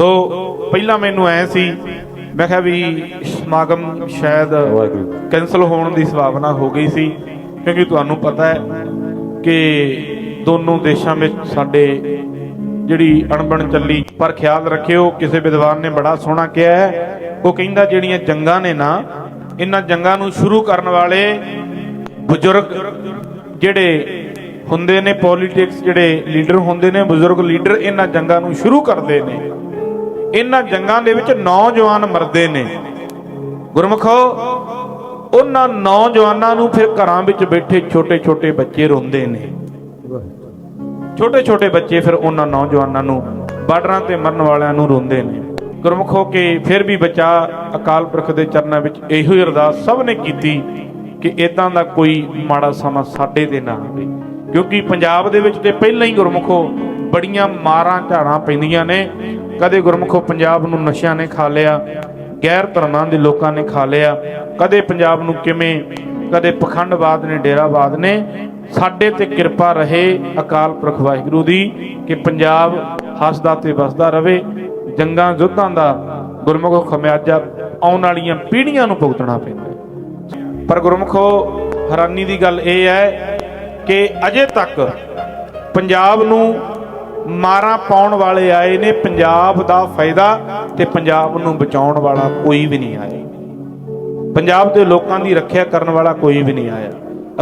ਸੋ ਪਹਿਲਾਂ ਮੈਨੂੰ ਐ ਸੀ, ਮੈਂ ਕਿਹਾ ਵੀ ਸਮਾਗਮ ਸ਼ਾਇਦ ਵਾਹਿਗੁਰੂ ਕੈਨਸਲ ਹੋਣ ਦੀ ਸੰਭਾਵਨਾ ਹੋ ਗਈ ਸੀ, ਕਿਉਂਕਿ ਤੁਹਾਨੂੰ ਪਤਾ ਹੈ ਕਿ ਦੋਨੋਂ ਦੇਸ਼ਾਂ ਵਿੱਚ ਸਾਡੇ ਜਿਹੜੀ ਅਣਬਣ ਚੱਲੀ, ਪਰ ਖਿਆਲ ਰੱਖਿਓ, ਕਿਸੇ ਵਿਦਵਾਨ ਨੇ ਬੜਾ ਸੋਹਣਾ ਕਿਹਾ ਹੈ, ਉਹ ਕਹਿੰਦਾ ਜਿਹੜੀਆਂ ਜੰਗਾਂ ਨੇ ਨਾ, ਇਹਨਾਂ ਜੰਗਾਂ ਨੂੰ ਸ਼ੁਰੂ ਕਰਨ ਵਾਲੇ ਬਜ਼ੁਰਗ ਜਿਹੜੇ ਹੁੰਦੇ ਨੇ ਪੋਲਿਟਿਕਸ ਜਿਹੜੇ ਲੀਡਰ ਹੁੰਦੇ ਨੇ, ਬਜ਼ੁਰਗ ਲੀਡਰ ਇਹਨਾਂ ਜੰਗਾਂ ਨੂੰ ਸ਼ੁਰੂ ਕਰਦੇ ਨੇ। ਇਹਨਾਂ ਜੰਗਾਂ ਦੇ ਵਿੱਚ ਨੌਜਵਾਨ ਮਰਦੇ ਨੇ। ਗੁਰਮਖੋ, ਉਹਨਾਂ ਨੌਜਵਾਨਾਂ ਨੂੰ ਫਿਰ ਘਰਾਂ ਵਿੱਚ ਬੈਠੇ ਛੋਟੇ-ਛੋਟੇ ਬੱਚੇ ਰੋਂਦੇ ਨੇ। ਛੋਟੇ-ਛੋਟੇ ਬੱਚੇ ਫਿਰ ਉਹਨਾਂ ਨੌਜਵਾਨਾਂ ਨੂੰ ਬਾਰਡਰਾਂ ਤੇ ਮਰਨ ਵਾਲਿਆਂ ਨੂੰ ਰੋਂਦੇ ਨੇ। ਗੁਰਮਖੋ ਕੇ ਫਿਰ ਵੀ ਬੱਚਾ ਅਕਾਲ ਪੁਰਖ ਦੇ ਚਰਨਾਂ ਵਿੱਚ ਇਹੋ ਹੀ ਅਰਦਾਸ ਸਭ ਨੇ ਕੀਤੀ ਕਿ ਇਦਾਂ ਦਾ ਕੋਈ ਮਾੜਾ ਸਮਾਂ ਸਾਡੇ ਤੇ ਨਾ ਆਵੇ। ਕਿਉਂਕਿ ਪੰਜਾਬ ਦੇ ਵਿੱਚ ਤੇ ਪਹਿਲਾਂ ਹੀ ਗੁਰਮਖੋ ਬੜੀਆਂ ਮਾਰਾਂ ਝਾੜਾਂ ਪੈਂਦੀਆਂ ਨੇ। ਕਦੇ ਗੁਰਮਖੋ ਪੰਜਾਬ ਨੂੰ ਨਸ਼ਿਆਂ ਨੇ ਖਾ ਲਿਆ, ਗੈਰ ਧਰਮਾਂ ਦੇ ਲੋਕਾਂ ਨੇ ਖਾ ਲਿਆ। ਕਦੇ ਪੰਜਾਬ ਨੂੰ ਕਿਵੇਂ, ਕਦੇ ਪਖੰਡਵਾਦ ਨੇ, ਡੇਰਾਵਾਦ ਨੇ। ਸਾਡੇ ਤੇ ਕਿਰਪਾ ਰਹੇ ਅਕਾਲ ਪੁਰਖ ਵਾਹਿਗੁਰੂ ਦੀ ਕਿ ਪੰਜਾਬ ਹੱਸਦਾ ਤੇ ਵਸਦਾ ਰਹੇ, ਜੰਗਾਂ ਯੁੱਧਾਂ ਦਾ ਗੁਰਮੁਖੋ ਖਮਿਆਜਾ ਆਉਣ ਵਾਲੀਆਂ ਪੀੜ੍ਹੀਆਂ ਨੂੰ ਭੁਗਤਣਾ ਪੈਂਦਾ ਪਰ ਗੁਰਮੁਖੋ, ਹੈਰਾਨੀ ਦੀ ਗੱਲ ਇਹ ਹੈ ਕਿ ਅਜੇ ਤੱਕ ਪੰਜਾਬ ਨੂੰ ਮਾਰਾਂ ਪਾਉਣ ਵਾਲੇ ਆਏ ਨੇ, ਪੰਜਾਬ ਦਾ ਫਾਇਦਾ ਤੇ ਪੰਜਾਬ ਨੂੰ ਬਚਾਉਣ ਵਾਲਾ ਕੋਈ ਵੀ ਨਹੀਂ ਆਇਆ। ਪੰਜਾਬ ਦੇ ਲੋਕਾਂ ਦੀ ਰੱਖਿਆ ਕਰਨ ਵਾਲਾ ਕੋਈ ਵੀ ਨਹੀਂ ਆਇਆ।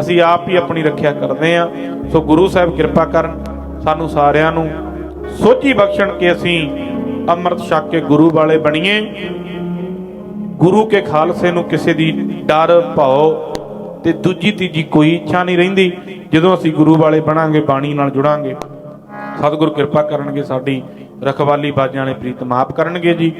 ਅਸੀਂ ਆਪ ਹੀ ਆਪਣੀ ਰੱਖਿਆ ਕਰਦੇ ਹਾਂ। ਸੋ ਗੁਰੂ ਸਾਹਿਬ ਕਿਰਪਾ ਕਰਨ, ਸਾਨੂੰ ਸਾਰਿਆਂ ਨੂੰ ਸੋਝੀ ਬਖਸ਼ਣ ਕਿ ਅਸੀਂ ਅੰਮ੍ਰਿਤ ਛਕ ਕੇ ਗੁਰੂ ਵਾਲੇ ਬਣੀਏ। ਗੁਰੂ ਕੇ ਖਾਲਸੇ ਨੂੰ ਕਿਸੇ ਦੀ ਡਰ, ਭਾਉ ਤੇ ਦੂਜੀ ਤੀਜੀ ਕੋਈ ਇੱਛਾ ਨਹੀਂ ਰਹਿੰਦੀ। ਜਦੋਂ ਅਸੀਂ ਗੁਰੂ ਵਾਲੇ ਬਣਾਂਗੇ, ਬਾਣੀ ਨਾਲ ਜੁੜਾਂਗੇ ਸਤਿਗੁਰ ਕਿਰਪਾ ਕਰਨਗੇ ਸਾਡੀ ਰਖਵਾਲੀ ਬਾਜਾਂ ਵਾਲੇ ਪ੍ਰੀਤ ਮਾਫ ਕਰਨਗੇ ਜੀ।